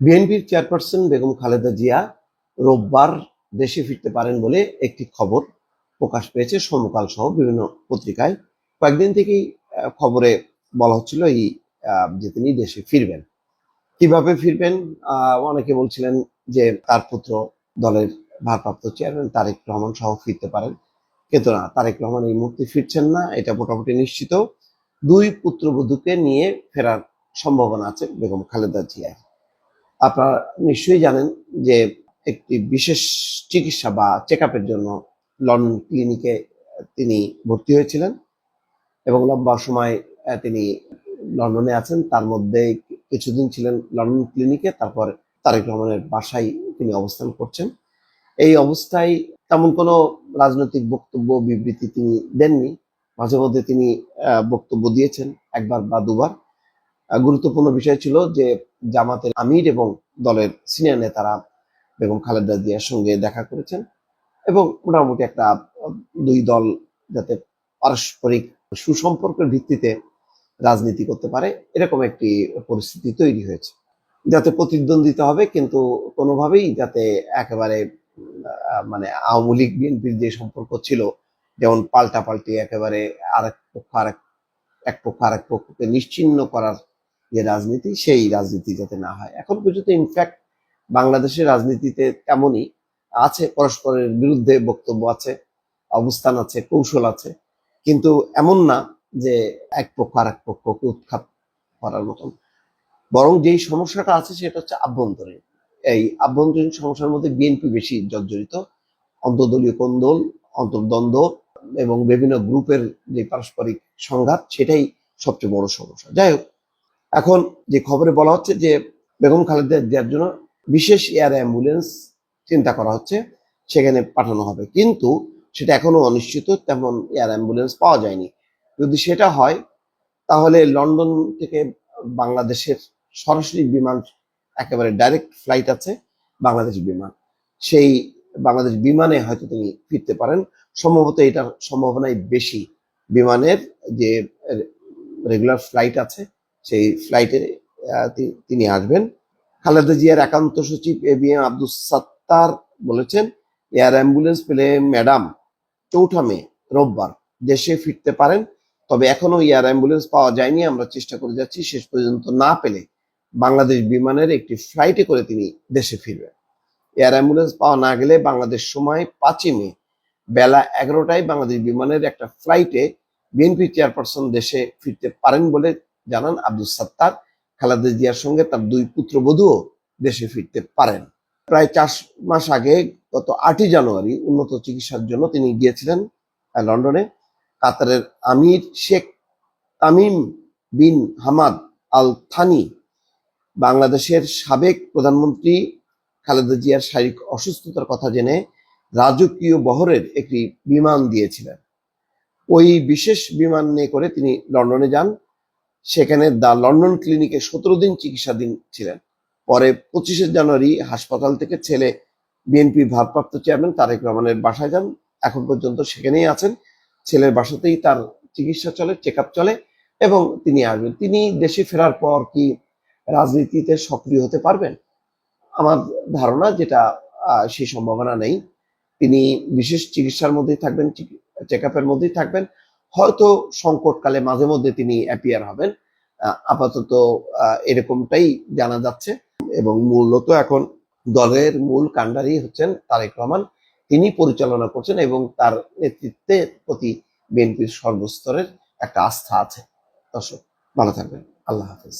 বিএনপির চেয়ারপারসন বেগম খালেদা জিয়া রোববার দেশে ফিরতে পারেন বলে একটি খবর প্রকাশ পেয়েছে। সমকাল সহ বিভিন্ন পত্রিকায় কয়েকদিন থেকেই খবরে বলা হচ্ছিল এই যে তিনি দেশে ফিরবেন। কীভাবে ফিরবেন? অনেকে বলছিলেন যে তার পুত্র দলের ভারপ্রাপ্ত চেয়ারম্যান তারেক রহমান সহ ফিরতে পারেন। কিন্তু না, তারেক রহমান এই মুহূর্তে ফিরছেন না, এটা মোটামুটি নিশ্চিত। দুই পুত্রবধূকে নিয়ে ফেরার সম্ভাবনা আছে বেগম খালেদা জিয়ার। আপনারা নিশ্চয়ই জানেন যে একটি বিশেষ চিকিৎসা বা চেক আপের জন্য লন্ডন ক্লিনিকে তিনি ভর্তি হয়েছিলেন এবং লম্বা সময় তিনি লন্ডনে আছেন। তার মধ্যে কিছুদিন ছিলেন লন্ডন ক্লিনিকে, তারপর তারেক রহমানের বাসায় তিনি অবস্থান করছেন। এই অবস্থায় তেমন কোনো রাজনৈতিক বক্তব্য, বিবৃতি তিনি দেননি। মাঝে মধ্যে তিনি বক্তব্য দিয়েছেন, একবার বা দুবার। গুরুত্বপূর্ণ বিষয় ছিল যে জামাতের আমির এবং দলের সিনিয়র নেতারা বেগম খালেদা জিয়ার সঙ্গে দেখা করেছেন এবং মোটামুটি একটা দুই দল যাতে পারস্পরিক সুসম্পর্কের ভিত্তিতে রাজনীতি করতে পারে, এরকম একটি পরিস্থিতি তৈরি হয়েছে। যাতে প্রতিদ্বন্দ্বিতা হবে, কিন্তু কোনোভাবেই যাতে একেবারে মানে আওয়ামী লীগ, বিএনপির যে সম্পর্ক ছিল, যেমন পাল্টাপাল্টি একেবারে আরেক পক্ষ, আরেক, এক পক্ষ, আরেক পক্ষকে নিশ্চিহ্ন করার যে রাজনীতি, সেই রাজনীতি যাতে না হয়। এখন পর্যন্ত ইনফ্যাক্ট বাংলাদেশের রাজনীতিতে তেমনই আছে, পরস্পরের বিরুদ্ধে বক্তব্য আছে, অবস্থান আছে, কৌশল আছে। কিন্তু এমন না যে এক পক্ষ আর এক পক্ষকে উৎখাত করার মতন। বরং যেই সমস্যাটা আছে, সেটা হচ্ছে আভ্যন্তরীণ। এই আভ্যন্তরীণ সমস্যার মধ্যে বিএনপি বেশি জর্জরিত। অন্তর্দলীয় কোন্দল অন্তর্দ্বন্দ্ব এবং বিভিন্ন গ্রুপের যে পারস্পরিক সংঘাত, সেটাই সবচেয়ে বড় সমস্যা। যাই হোক এখন যে খবরে বলা হচ্ছে যে বেগম খালেদা জিয়ার জন্য বিশেষ এয়ার অ্যাম্বুলেন্স চিন্তা করা হচ্ছে, সেখানে পাঠানো হবে। কিন্তু সেটা এখনও অনিশ্চিত, তেমন এয়ার অ্যাম্বুলেন্স পাওয়া যায়নি। যদি সেটা হয়, তাহলে লন্ডন থেকে বাংলাদেশের সরাসরি বিমান, একেবারে ডাইরেক্ট ফ্লাইট আছে বাংলাদেশ বিমান। সেই বাংলাদেশ বিমানে হয়তো তিনি ফিরতে পারেন। সম্ভবত এটার সম্ভাবনাই বেশি। বিমানের যে রেগুলার ফ্লাইট আছে সেই ফ্লাইটে তিনি আসবেন। খালেদা জিয়ার একান্ত সচিব A B M Abdul Sattar বলেছেন, এয়ার অ্যাম্বুলেন্স পেলে ম্যাডাম চৌঠা মে, রোববার, দেশে ফিরতে পারেন। তবে এখনও এয়ার অ্যাম্বুলেন্স পাওয়া যায়নি। আমরা চেষ্টা করে যাচ্ছি, শেষ পর্যন্ত না পেলে বাংলাদেশ বিমানের একটি ফ্লাইটে করে তিনি দেশে ফিরবেন। এয়ার অ্যাম্বুলেন্স পাওয়া না গেলে বাংলাদেশ সময় পাঁচই মে, বেলা এগারোটায় বাংলাদেশ বিমানের একটা ফ্লাইটে বিএনপি চেয়ারপারসন দেশে ফিরতে পারেন বলে জানান আব্দুল সাত্তার, খালেদা জিয়ার সঙ্গে তার দুই পুত্রবধূও দেশে ফিরতে পারেন। প্রায় চার মাস আগে গত আটই জানুয়ারি উন্নত চিকিৎসার জন্য তিনি গিয়েছিলেন লন্ডনে। কাতারের আমির Sheikh Tamim bin Hamad Al Thani বাংলাদেশের সাবেক প্রধানমন্ত্রী খালেদা জিয়ার শারীরিক অসুস্থতার কথা জেনে রাজকীয় বহরের একটি বিমান দিয়েছিলেন। ওই বিশেষ বিমান নিয়ে করে তিনি লন্ডনে যান। সেখানে দ্য লন্ডন ক্লিনিকে সতেরো দিন চিকিৎসাধীন ছিলেন। পরে পঁচিশে জানুয়ারি হাসপাতাল থেকে ছেলে বিএনপি ভারপ্রাপ্ত চেয়ারম্যান তারেক রহমানের বাসায় যান। এখন পর্যন্ত সেখানেই আছেন। ছেলের বাসাতেই তার চিকিৎসা চলে চেক চলে এবং তিনি আসবেন। তিনি দেশে ফেরার পর কি রাজনীতিতে সক্রিয় হতে পারবেন? আমার ধারণা যেটা সেই সম্ভাবনা নেই। তিনি বিশেষ চিকিৎসার মধ্যেই থাকবেন, চেক আপের মধ্যেই থাকবেন। হয়তো সংকটকালে মাঝে মধ্যে তিনি অ্যাপিয়ার হবেন। আপাতত এরকমটাই জানা যাচ্ছে। এবং মূলত এখন দলের মূল কাণ্ডারি হচ্ছেন তারেক রহমান। তিনি পরিচালনা করছেন এবং তার নেতৃত্বে প্রতি বিএনপির সর্বস্তরের একটা আস্থা আছে। দর্শক, ভালো থাকবেন। আল্লাহ হাফিজ।